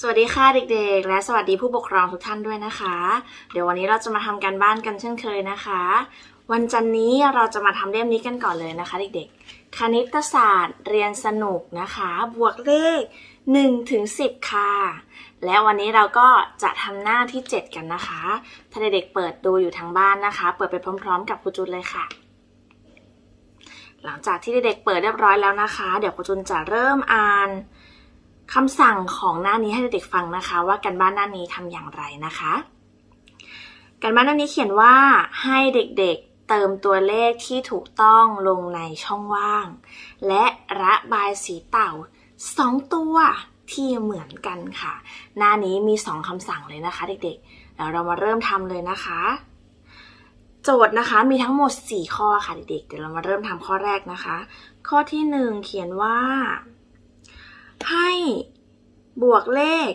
สวัสดีค่ะเด็กๆ และสวัสดีผู้ปกครองทุกท่านด้วยนะคะ เดี๋ยววันนี้เราจะมาทำการบ้านกันเช่นเคยนะคะ วันจันนี้เราจะมาทำเล่มนี้กันก่อนเลยนะคะเด็กๆ คณิตศาสตร์เรียนสนุกนะคะ บวกเลข1ถึง10 ค่ะ และวันนี้เราก็จะทำหน้าที่ 7 กันนะคะ ถ้าเด็กๆเปิดดูอยู่ทางบ้านนะคะ เปิดไปพร้อม ๆ กับครูจุนเลยค่ะหลังจากที่เด็กๆเปิดเรียบร้อยแล้วนะคะ เดี๋ยวครูจุนจะเริ่มอ่าน คำสั่งของหน้านี้ให้เด็กๆฟังนะคะ ว่าการบ้านหน้านี้ทำอย่างไรนะคะการบ้านหน้านี้เขียนว่าให้เด็กๆเติมตัวเลขที่ถูกต้องลงในช่องว่าง และระบายสีเต่าสองตัวที่เหมือนกันค่ะ หน้านี้มีสองคำสั่งเลยนะคะ เด็กๆเดี๋ยวเรามาเริ่มทำเลยนะคะ โจทย์นะคะมีทั้งหมด 4 ข้อค่ะเด็กๆเดี๋ยวเรามาเริ่มทำข้อแรกนะคะ ข้อที่ 1 เขียนว่า ให้บวกเลข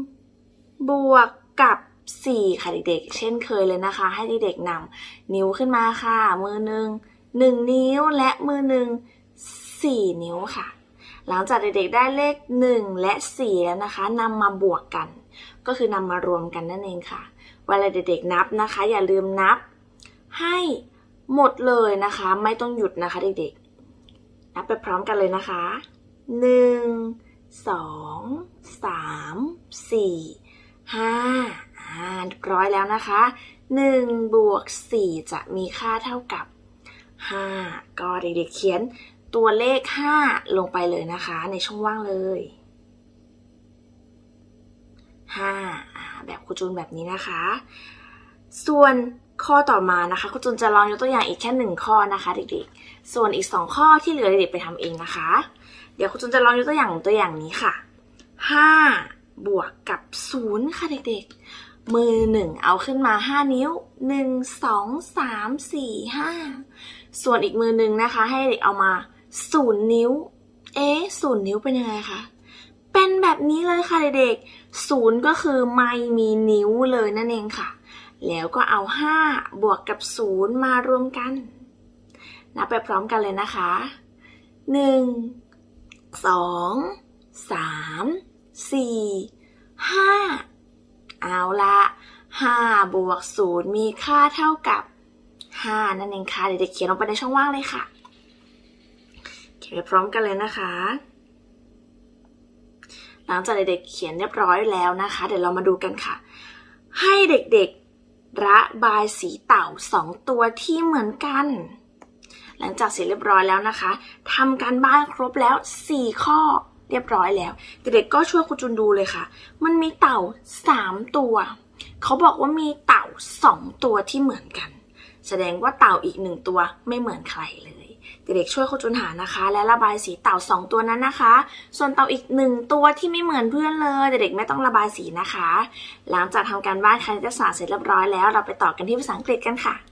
1 บวกกับ 4 ค่ะเด็กๆ เช่นเคยเลยนะคะ ให้เด็กๆนำนิ้วขึ้นมาค่ะ มือหนึ่ง1นิ้วและมือหนึ่ง4นิ้วค่ะ หลังจากเด็กๆได้เลข 1 และ 4 แล้วนะคะนำมาบวกกัน ก็คือนำมารวมกันนั่นเองค่ะเวลาเด็กๆนับนะคะ อย่าลืมนับ ให้หมดเลยนะคะ ไม่ต้องหยุดนะคะเด็กๆนับไปพร้อมกันเลยนะคะ หนึ่งสองสามสี่ห้าอ่าเรียบร้อยแล้วนะคะหนึ่งบวกสี่จะมีค่าเท่ากับห้าก็เด็กๆเขียนตัวเลขห้าลงไปเลยนะคะ ในช่องว่างเลยห้าอ่าแบบครูจูนแบบนี้นะคะ ส่วนข้อต่อมานะคะครูจูนจะลองยกตัวอย่างอีกแค่หนึ่งข้อนะคะ เด็กๆ ส่วนอีกสองข้อที่เหลือเด็กๆไปทำเองนะคะ เดี๋ยวครูจุนจะลองยกตัวอย่างตัวอย่างนี้ค่ะ 5 บวกกับ 0 ค่ะเด็กๆ มือหนึ่งเอาขึ้นมา 5 นิ้ว 1 2 3 4 5 ส่วนอีกมือหนึ่งนะคะ ให้เด็กเอามา 0 นิ้ว เอ๊ะ0นิ้วเป็นยังไงคะ เป็นแบบนี้เลยค่ะเด็กๆ 0 ก็คือไม่มีนิ้วเลยนั่นเองค่ะ แล้วก็เอา 5 บวกกับ 0 มารวมกัน นับไปพร้อมกันเลยนะคะ 1 สองสามสี่ห้าเอาละห้าบวกศูนย์มีค่าเท่ากับห้านั่นเองค่ะ เด็กๆเขียนลงไปในช่องว่างเลยค่ะ เขียนไปพร้อมกันเลยนะคะ หลังจากเด็กๆเขียนเรียบร้อยแล้วนะคะ เดี๋ยวเรามาดูกันค่ะ ให้เด็กๆระบายสีเต่าสองตัวที่เหมือนกัน หลังจากเสร็จเรียบร้อยแล้วนะคะทำการบ้านครบแล้ว 4 ข้อเรียบร้อยแล้ว เด็กๆก็ช่วยครูจุนดูเลยค่ะ มันมีเต่า 3 ตัว เขาบอกว่ามีเต่า 2 ตัวที่เหมือนกัน แสดงว่าเต่าอีกหนึ่งตัวไม่เหมือนใครเลย เด็กๆช่วยครูจุนหานะคะ และระบายสีเต่า 2 ตัวนั้นนะคะ ส่วนเต่าอีกหนึ่งตัวที่ไม่เหมือนเพื่อนเลย เด็กๆไม่ต้องระบายสีนะคะ หลังจากทำการบ้านคณิตศาสตร์เสร็จเรียบร้อยแล้ว เราไปต่อกันที่ภาษาอังกฤษกันค่ะ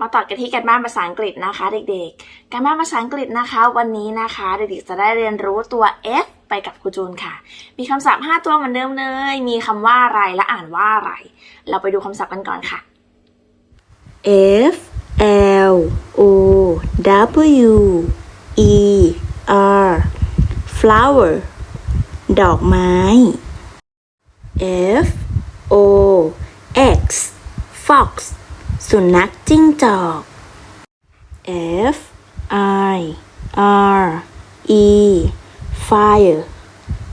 มาต่อกันที่การบ้านภาษาอังกฤษนะคะ เด็กๆ การบ้านภาษาอังกฤษนะคะ วันนี้นะคะ เด็กๆจะได้เรียนรู้ตัว F ไปกับครูจูนค่ะ มีคำศัพท์ 5 ตัวเหมือนเดิมเลย มีคำว่าอะไรและอ่านว่าอะไร เราไปดูคำศัพท์กันก่อนค่ะ F L O W E R flower ดอกไม้ F O X fox สุนัขจิ้งจอก F I R E fire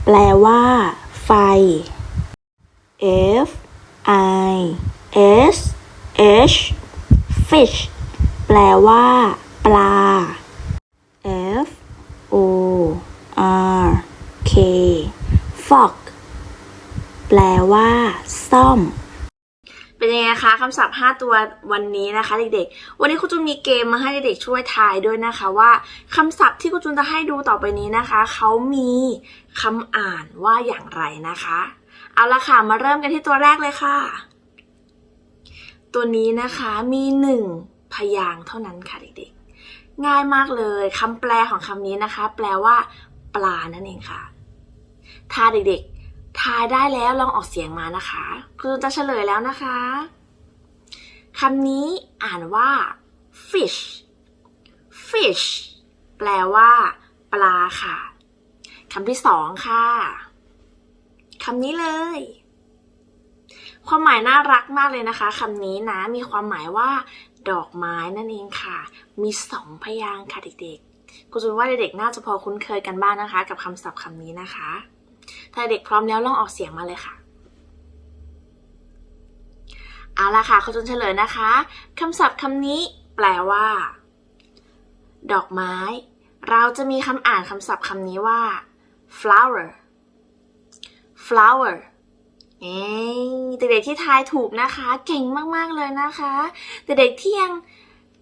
แปลว่า ไฟ F I S H fish แปลว่า ปลา F O R K fork แปลว่า ซ่อม เป็นยังไงคะคำศัพท์ 5 ตัววันนี้นะคะ เด็กๆ วันนี้ครูจุนมีเกมมาให้เด็กๆช่วยทายด้วยนะคะว่าคำศัพท์ที่ครูจุนจะให้ดูต่อไปนี้นะคะเขามีคำอ่านว่าอย่างไรนะคะ เอาละค่ะมาเริ่มกันที่ตัวแรกเลยค่ะ ตัวนี้นะคะมีหนึ่งพยางเท่านั้นค่ะเด็กๆ ง่ายมากเลยคำแปลของคำนี้นะคะ แปลว่า ปลานั่นเองค่ะ ถ้าเด็กๆายได้แล้วลองออกเสียงมานะคะคือจะเฉลยแล้วนะคะคำนี้อ่านว่า fish fish แปลว่า ปลาค่ะคำที่สองค่ะคำนี้เลย ความหมายน่ารักมากเลยนะคะคำนี้นะมีความหมายว่า ดอกไม้นั่นเองค่ะ มีสองพยางค์ค่ะเด็กๆคุณจูนว่าเด็กๆน่าจะพอคุ้นเคยกันบ้างนะคะ กับคำศัพท์คำนี้นะคะ ถ้าเด็กพร้อมแล้วลองออกเสียงมาเลยค่ะ เอาละค่ะคุณจูนเฉลยนะคะคำศัพท์คำนี้ แปลว่า ดอกไม้ เราจะมีคำอ่านคำศัพท์คำนี้ว่า flower flower เอ้ยเด็กๆที่ทายถูกนะคะ เก่งมากๆเลยนะคะ แต่เด็กที่ยัง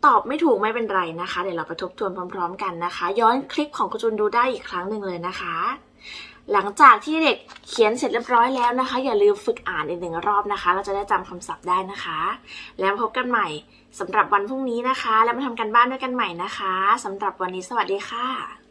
ตอบไม่ถูกไม่เป็นไรนะคะ เดี๋ยวเราไปทบทวนพร้อม ๆ กันนะคะ ย้อนคลิปของคุณจุนดูได้อีกครั้งหนึ่งเลยนะคะ หลังจากที่เด็กเขียนเสร็จเรียบร้อยแล้วนะคะ อย่าลืมฝึกอ่านอีกหนึ่งรอบนะคะ เราจะได้จำคำศัพท์ได้นะคะ แล้วพบกันใหม่สำหรับวันพรุ่งนี้นะคะ แล้วมาทำกันบ้านด้วยกันใหม่นะคะสำหรับวันนี้สวัสดีค่ะ